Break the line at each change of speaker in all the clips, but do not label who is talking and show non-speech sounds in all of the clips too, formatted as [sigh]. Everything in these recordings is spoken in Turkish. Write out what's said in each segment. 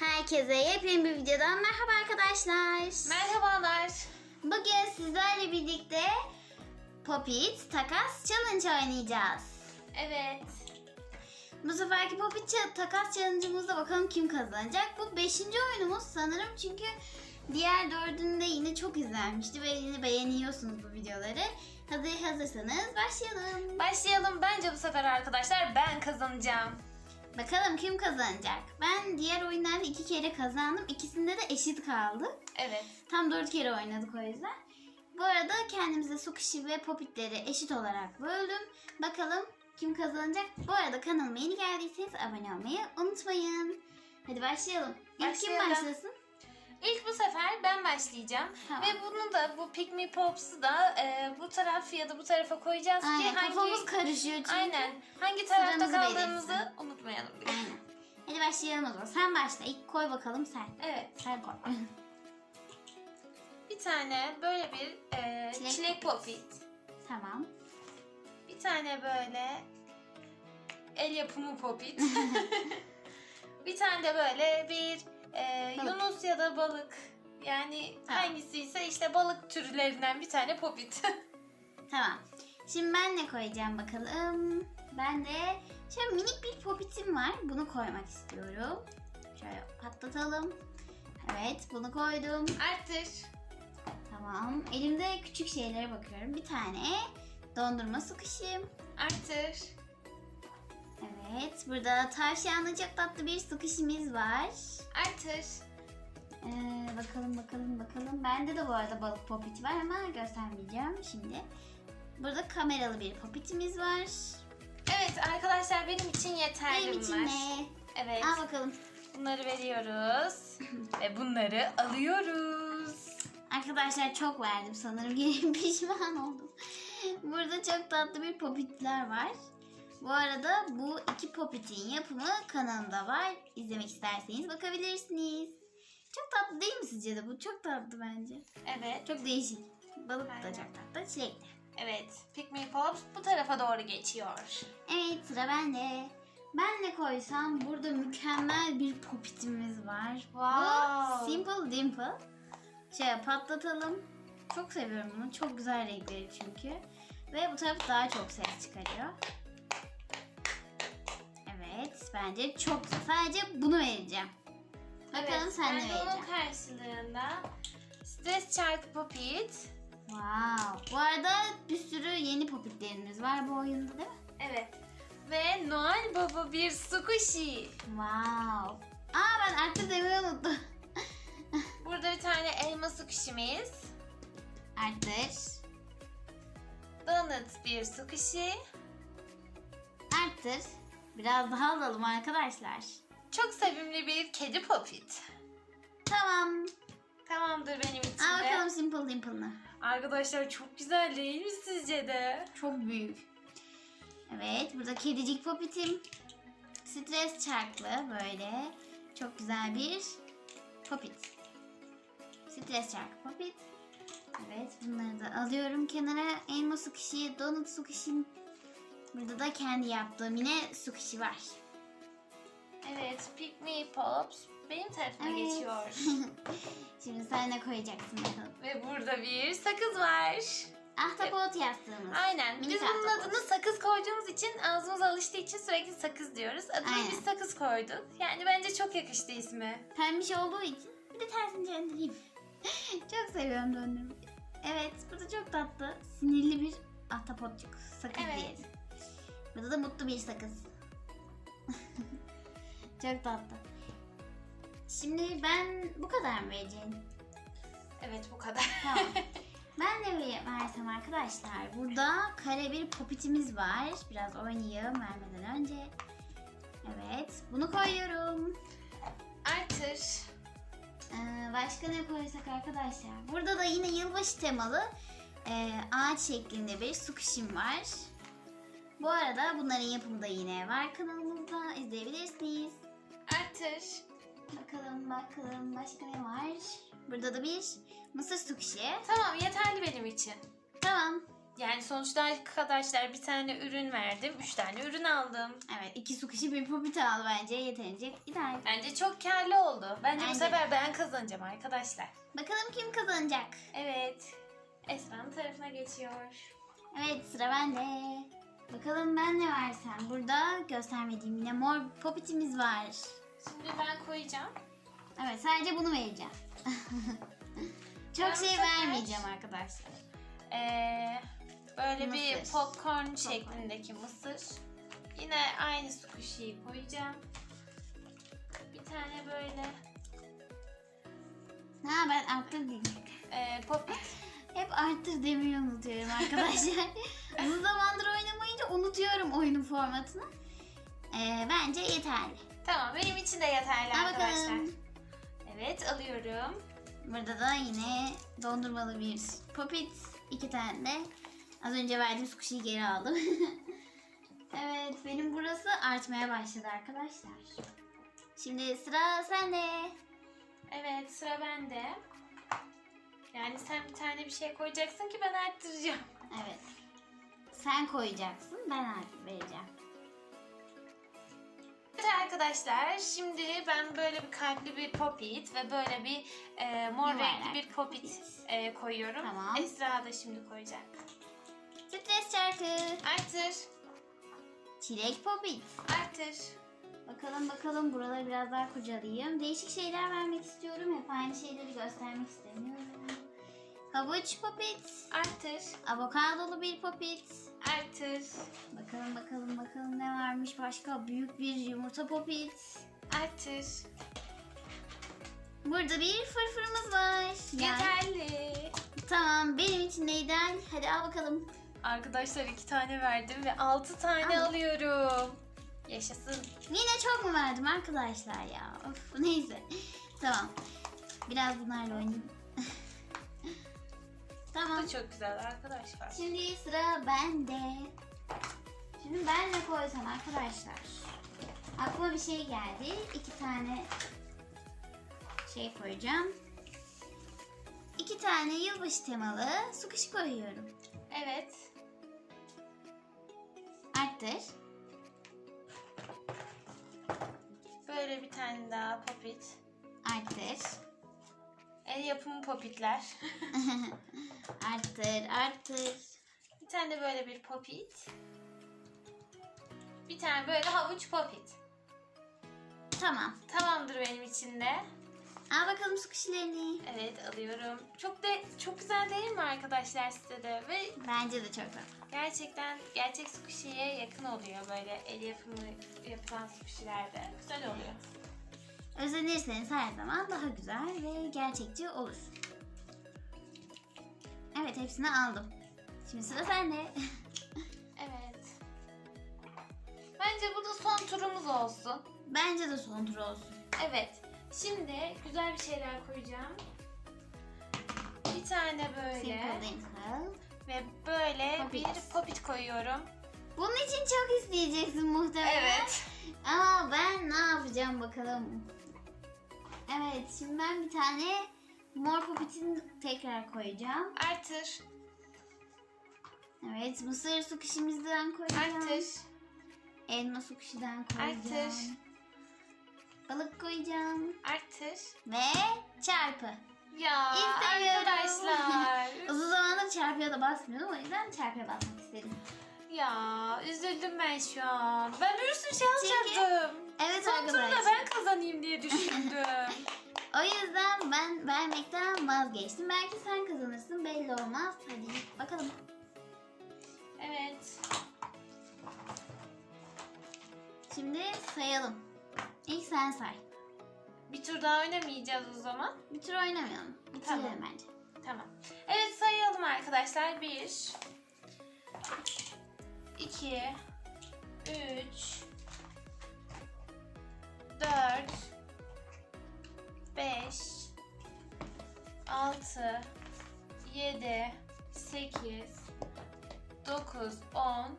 Herkese yepyeni bir videodan merhaba arkadaşlar.
Merhabalar.
Bugün sizlerle birlikte Popit Takas Challenge oynayacağız.
Evet.
Bu seferki Popit Takas Challenge'ımızda bakalım kim kazanacak. Bu beşinci oyunumuz sanırım çünkü diğer dördünde yine çok izlenmişti ve yine beğeniyorsunuz bu videoları. Hadi hazırsanız başlayalım.
Başlayalım. Bence bu sefer arkadaşlar ben kazanacağım.
Bakalım kim kazanacak. Ben diğer oyunlarda iki kere kazandım. İkisinde de eşit kaldı.
Evet.
Tam dört kere oynadık o yüzden. Bu arada kendimize Sukişi ve Popitleri eşit olarak böldüm. Bakalım kim kazanacak? Bu arada kanalıma yeni geldiyseniz abone olmayı unutmayın. Hadi başlayalım. İlk kim
Başlayalım.
başlasın?
İlk bu sefer ben başlayacağım.
Tamam.
Ve bunu da bu Pick Me Pops'u da e, bu taraf ya da bu tarafa koyacağız
Aynen
ki hangi
kafamız karışıyor çünkü.
Aynen. Hangi tarafta
Sıramızı
kaldığımızı
belirsin.
unutmayalım. bir.
Aynen. Hadi başlayalım o zaman. Sen başla. İlk koy bakalım sen.
Evet.
Sen koy.
Bir tane böyle bir e,
Çilek
çilek, popit.
tamam.
Bir tane böyle el yapımı popit. [laughs] bir tane de böyle bir e,
Balık.
yunus ya da balık. Yani
Tamam.
hangisi ise işte balık türlerinden bir tane popit. [laughs]
Tamam. Şimdi ben ne koyacağım bakalım. Ben de şöyle minik bir popitim var. Bunu koymak istiyorum. Şöyle patlatalım. Evet bunu koydum.
Arttır.
Tamam. Elimde küçük şeylere bakıyorum. Bir tane dondurma sıkışım.
Arttır.
Evet. Burada tavşanlı çok tatlı bir sıkışımız var.
Arttır.
Ee, bakalım bakalım bakalım. Bende de bu arada balık popit var ama göstermeyeceğim şimdi. Burada kameralı bir popitimiz var.
Evet arkadaşlar benim için yeterli
Benim için ne?
Evet.
Al bakalım.
Bunları veriyoruz. Ve bunları alıyoruz.
Arkadaşlar çok verdim sanırım. [laughs] Pişman oldum. Burada çok tatlı bir popitler var. Bu arada bu iki popitin yapımı kanalımda var. İzlemek isterseniz bakabilirsiniz. Çok tatlı değil mi sizce de? Bu çok tatlı bence.
Evet.
Çok değişik. Balık da
Aynen.
çok tatlı. Çilek de.
Evet. Pick Me Pops bu tarafa doğru geçiyor.
Evet sıra bende. Ben ne koysam burada mükemmel bir popitimiz var.
Wow.
Bu Simple Dimple. Şöyle patlatalım. Çok seviyorum bunu. Çok güzel renkleri çünkü. Ve bu taraf daha çok ses çıkarıyor. Evet bence çok güzel. Sadece bunu vereceğim. Bakalım
evet,
sen ne
de onun
vereceksin.
karşılığında Stres Chart Popit.
Wow. Bu arada bir sürü yeni popitlerimiz var bu oyunda değil mi?
Evet. Ve Noel Baba bir Squishy.
Wow. Aa ben artık demeyi unuttum. [laughs]
Burada bir tane elma squishy'miz.
Arttır.
Donut bir squishy.
Arttır. Biraz daha alalım arkadaşlar.
Çok sevimli bir kedi popit.
Tamam.
Tamamdır benim için
Al
de.
bakalım Simple Dimple'ını.
Arkadaşlar çok güzel değil mi sizce de?
Çok büyük. Evet burada kedicik popitim. Stres çarklı böyle. Çok güzel bir popit. Stres çarkı popit. Evet bunları da alıyorum kenara. Elma sukişi, donut sukişim. Burada da kendi yaptığım yine sukişi var.
Evet, Pick Me Pops benim tarafıma
Evet.
geçiyor. [laughs]
Şimdi sen ne koyacaksın bakalım.
Ve burada bir sakız var.
Ahtapot yastığımız.
Aynen.
Minik
Biz bunun
ahtapot.
adını sakız koyduğumuz için ağzımız alıştığı için sürekli sakız diyoruz. Adına
Aynen.
biz sakız koyduk. Yani bence çok yakıştı ismi.
Pembiş olduğu için bir de tersini döndüreyim. [laughs] çok seviyorum döndürmeyi. Evet burada çok tatlı sinirli bir ahtapotçuk sakız
Evet.
diyelim. Burada da mutlu bir sakız. [laughs] çok tatlı. Şimdi ben bu kadar mı vereceğim?
Evet bu kadar.
Tamam. [laughs] ben de bir versem arkadaşlar. Burada kare bir popitimiz var. Biraz oynayayım vermeden önce. Evet. Bunu koyuyorum.
Artır.
Ee, başka ne koysak arkadaşlar? Burada da yine yılbaşı temalı e, ağaç şeklinde bir su kışım var. Bu arada bunların yapımı da yine var kanalımızda izleyebilirsiniz.
Artır.
Bakalım bakalım başka ne var? Burada da bir mısır su kişi.
Tamam yeterli benim için.
Tamam.
Yani sonuçta arkadaşlar bir tane ürün verdim. Üç tane ürün aldım.
Evet iki su kişi bir popit al bence yeterince ideal.
Bence çok karlı oldu. Bence,
Bence
bu sefer ben kazanacağım arkadaşlar.
Bakalım kim kazanacak?
Evet. Esra'nın tarafına geçiyor.
Evet sıra bende. Bakalım ben ne versem. Burada göstermediğim yine mor popitimiz var.
Şimdi ben koyacağım.
Evet sadece bunu vereceğim. [laughs] Çok
Ben
şey vermeyeceğim arkadaşlar.
Ee, böyle bir
Mısır.
popcorn şeklindeki mısır. Yine aynı squishy'yi koyacağım. Bir tane böyle
Ha ben arttır diyeyim.
e, popit. [laughs]
Hep arttır demeyi unutuyorum arkadaşlar. [laughs] Uzun zamandır oynamayınca unutuyorum oyunun formatını. Ee, bence yeterli.
Tamam benim için de yeterli
Al
arkadaşlar.
bakalım.
Evet alıyorum.
Burada da yine dondurmalı bir popit. iki tane de. Az önce verdiğim squishy'yi geri aldım. [laughs] evet benim burası artmaya başladı arkadaşlar. Şimdi sıra sende.
Evet sıra bende. Yani sen bir tane bir şey koyacaksın ki ben arttıracağım.
Evet. Sen koyacaksın ben vereceğim.
Evet arkadaşlar şimdi ben böyle bir kalpli bir popit ve böyle bir e, mor
Yuvarlak
renkli bir popit
popit.
e, koyuyorum.
Tamam.
Esra da şimdi koyacak.
Stres çarkı.
Arttır,
Çilek popit.
arttır.
Bakalım bakalım buraları biraz daha kurcalayayım. Değişik şeyler vermek istiyorum. Hep aynı şeyleri göstermek istemiyorum. Havuç popit.
Arttır,
Avokadolu bir popit.
arttır,
Bakalım bakalım bakalım ne varmış başka. Büyük bir yumurta popit.
arttır.
Burada bir fırfırımız var.
Yeterli.
Tamam benim için de ideal. Hadi al bakalım.
Arkadaşlar iki tane verdim ve altı tane
Al.
alıyorum. Yaşasın.
Yine çok mu verdim arkadaşlar ya? Of neyse. Tamam. Biraz bunlarla oynayayım.
Bu
tamam.
da çok güzel arkadaşlar.
Şimdi sıra bende. Şimdi ben ne koysam arkadaşlar? Aklıma bir şey geldi. İki tane şey koyacağım. İki tane yılbaşı temalı su kışı koyuyorum.
Evet.
Arttır.
Böyle bir tane daha popit.
Arttır.
El yapımı popitler. [laughs]
arttır, arttır.
Bir tane de böyle bir popit. Bir tane böyle havuç popit.
Tamam.
Tamamdır benim için de.
Al bakalım su kışlarını.
Evet alıyorum. Çok de çok güzel değil mi arkadaşlar size de? Ve
Bence de çok tatlı.
gerçekten gerçek squishy'ye yakın oluyor böyle el yapımı yapılan squishy'lerde. Güzel oluyor.
Özenirseniz her zaman daha güzel ve gerçekçi olur. Evet hepsini aldım. Şimdi sıra sende. [laughs]
Evet. Bence bu da son turumuz olsun.
Bence de son tur olsun.
Evet. Şimdi güzel bir şeyler koyacağım. Bir tane böyle
Simple Dimple.
ve böyle
Popit.
bir popit koyuyorum.
Bunun için çok isteyeceksin muhtemelen.
Evet.
Ama ben ne yapacağım bakalım. Evet şimdi ben bir tane mor popitini tekrar koyacağım.
Artır,
Evet mısır su kışımızdan koyacağım.
artır,
Elma su kışıdan koyacağım.
Artır.
Balık koyacağım.
artır.
Ve çarpı.
Ya
İstemiyorum.
arkadaşlar. [laughs]
Uzun zamandır çarpıya da basmıyordum o yüzden çarpıya basmak istedim.
ya üzüldüm ben şu an. Ben bir sürü şey alacaktım.
Evet
Son
arkadaşlar.
Kazanayım diye düşündüm. [laughs]
O yüzden ben vermekten vazgeçtim. Belki sen kazanırsın belli olmaz. Hadi bakalım.
evet.
Şimdi sayalım. İlk sen say.
Bir tur daha oynamayacağız o zaman.
Bir tur oynamayalım. Bitirelim
Tamam.
bence.
Tamam. Evet sayalım arkadaşlar. 1 2 3 4 5 6 7 8 9 10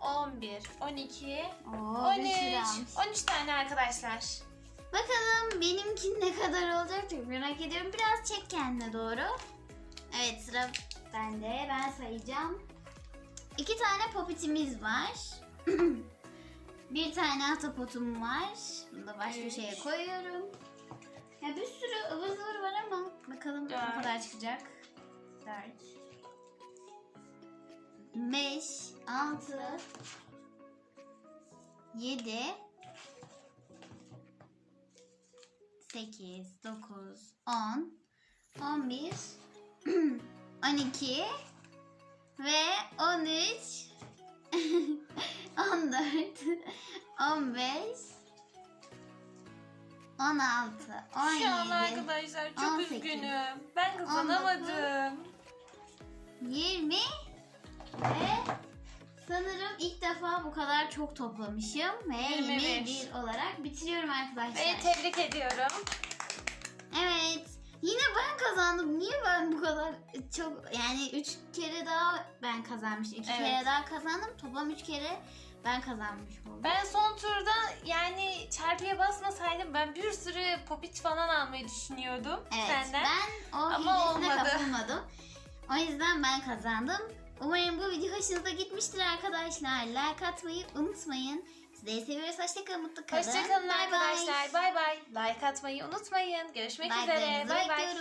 11 12
Oo, bir sürü
13
almış.
13 tane arkadaşlar.
Bakalım benimki ne kadar olacak çok merak ediyorum. Biraz çek kendine doğru. Evet sıra Ben de ben sayacağım. İki tane popitimiz var. [clears throat] bir tane atapotum var. Bunu da başka
Üç.
şeye koyuyorum. Ya bir sürü ıvır zıvır var ama bakalım
Dört.
ne kadar çıkacak. 4 5 6 7 8 9 10 11 12 ve 13 15 16
Şu an
17
arkadaşlar çok
18,
üzgünüm. Ben kazanamadım.
20 ve sanırım ilk defa bu kadar çok toplamışım ve
21.
21 olarak bitiriyorum arkadaşlar.
Ve tebrik ediyorum.
Evet. Yine ben kazandım. Niye ben bu kadar çok yani 3 kere daha ben kazanmışım. 2
Evet.
kere daha kazandım. Toplam 3 kere ben kazanmış oldum.
Ben son turda yani çarpıya basmasaydım ben bir sürü popit falan almayı düşünüyordum
Evet.
senden.
Ben o
Ama olmadı.
kapılmadım. O yüzden ben kazandım. Umarım bu video hoşunuza gitmiştir arkadaşlar. Like atmayı unutmayın. Sizleri seviyoruz. Hoşçakalın. Mutlu kalın.
Hoşçakalın
bay.
arkadaşlar. Bay bay. Like atmayı unutmayın. Görüşmek üzere. Bay bay.